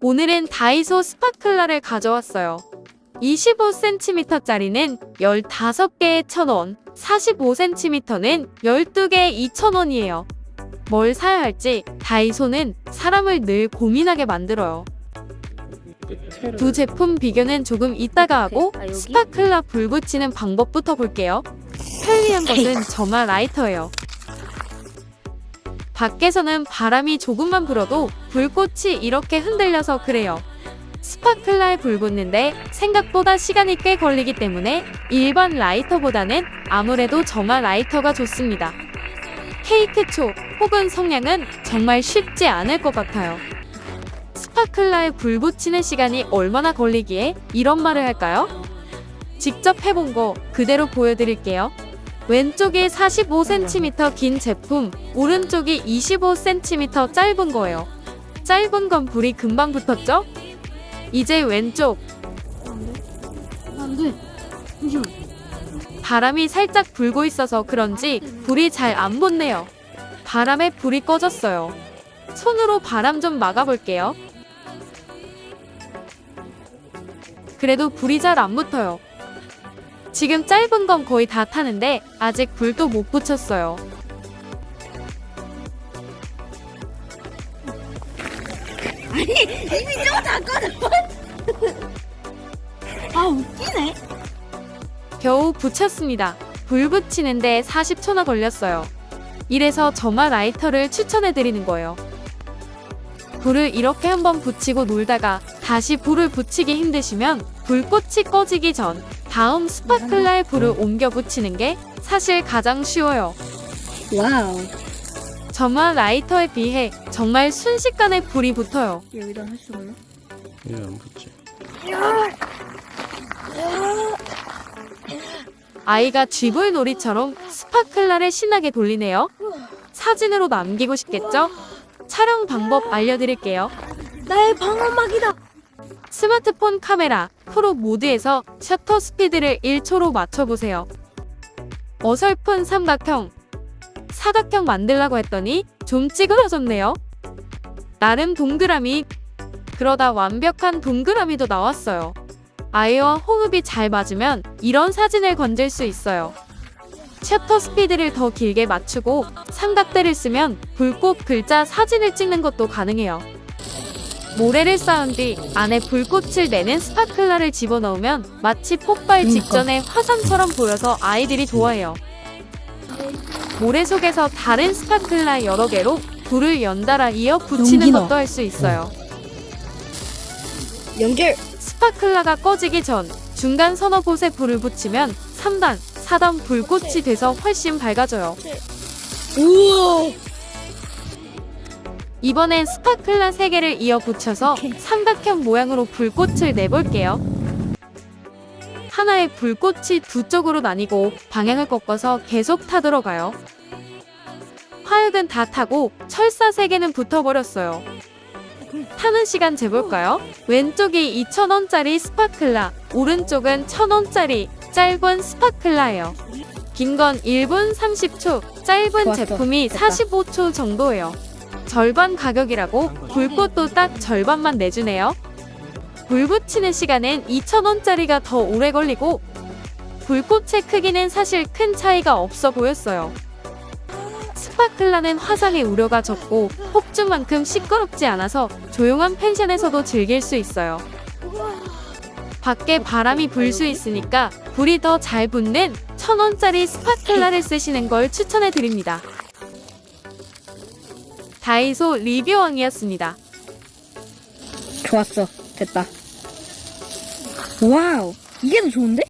오늘은 다이소 스파클러를 가져왔어요. 25cm짜리는 15개에 1,000원, 45cm는 12개에 2,000원이에요. 뭘 사야 할지 다이소는 사람을 늘 고민하게 만들어요. 두 제품 비교는 조금 이따가 하고 아? 스파클러 불 붙이는 방법부터 볼게요. 편리한 것은 저마 라이터예요. 밖에서는 바람이 조금만 불어도 불꽃이 이렇게 흔들려서 그래요. 스파클러에 불 붙는데 생각보다 시간이 꽤 걸리기 때문에 일반 라이터보다는 아무래도 저마 라이터가 좋습니다. 케이크초 혹은 성냥은 정말 쉽지 않을 것 같아요. 스파클러에 불 붙이는 시간이 얼마나 걸리기에 이런 말을 할까요? 직접 해본 거 그대로 보여드릴게요. 왼쪽이 45cm 긴 제품, 오른쪽이 25cm 짧은 거예요. 짧은 건 불이 금방 붙었죠? 이제 왼쪽, 안 돼 잠시만 바람이 살짝 불고 있어서 그런지 불이 잘 안 붙네요. 바람에 불이 꺼졌어요. 손으로 바람 좀 막아볼게요. 그래도 불이 잘 안 붙어요. 지금 짧은 건 거의 다 타는데 아직 불도 못 붙였어요. 이미 좀 닫거든 아 웃기네 겨우 붙였습니다. 불 붙이는데 40초나 걸렸어요. 이래서 저마 라이터를 추천해드리는 거예요. 불을 이렇게 한번 붙이고 놀다가 다시 불을 붙이기 힘드시면 불꽃이 꺼지기 전 다음 스파클러에 불을 옮겨 붙이는 게 사실 가장 쉬워요. 와우 저마 라이터에 비해 정말 순식간에 불이 붙어요. 여기다 할 수 없나? 얘안 붙지. 아이가 쥐불 놀이처럼 스파클러를 신나게 돌리네요. 사진으로 남기고 싶겠죠? 촬영 방법 알려드릴게요. 나의 방어막이다 스마트폰 카메라 프로 모드에서 셔터 스피드를 1초로 맞춰보세요. 어설픈 삼각형, 사각형 만들라고 했더니 좀 찌그러졌네요. 나름 동그라미, 그러다 완벽한 동그라미도 나왔어요. 아이와 호흡이 잘 맞으면 이런 사진을 건질 수 있어요. 셔터 스피드를 더 길게 맞추고 삼각대를 쓰면 불꽃 글자 사진을 찍는 것도 가능해요. 모래를 쌓은 뒤 안에 불꽃을 내는 스파클러를 집어넣으면 마치 폭발 그러니까. 직전의 화산처럼 보여서 아이들이 좋아해요. 모래 속에서 다른 스파클러 여러 개로 불을 연달아 이어 붙이는 용기나. 것도 할 수 있어요. 연결 스파클러가 꺼지기 전 중간 서너 곳에 불을 붙이면 3단, 4단 불꽃이 돼서 훨씬 밝아져요. 우와 이번엔 스파클러 3개를 이어 붙여서. 삼각형 모양으로 불꽃을 내볼게요. 하나의 불꽃이 두 쪽으로 나뉘고 방향을 꺾어서 계속 타들어가요. 화약은 다 타고 철사 3개는 붙어버렸어요. 타는 시간 재볼까요? 왼쪽이 2,000원짜리 스파클라, 오른쪽은 1,000원짜리 짧은 스파클라예요. 긴 건 1분 30초, 짧은. 제품이 됐다. 45초 정도예요. 절반 가격이라고 불꽃도 딱 절반만 내주네요. 불 붙이는 시간은 2,000원짜리가 더 오래 걸리고 불꽃의 크기는 사실 큰 차이가 없어 보였어요. 스파클라는 화상의 우려가 적고 폭주만큼 시끄럽지 않아서 조용한 펜션에서도 즐길 수 있어요. 밖에 바람이 불 수 있으니까 불이 더 잘 붙는 1000원짜리 스파클라를 쓰시는 걸 추천해 드립니다. 다이소 리뷰왕이었습니다. 좋았어 됐다 와우 이게 더 좋은데?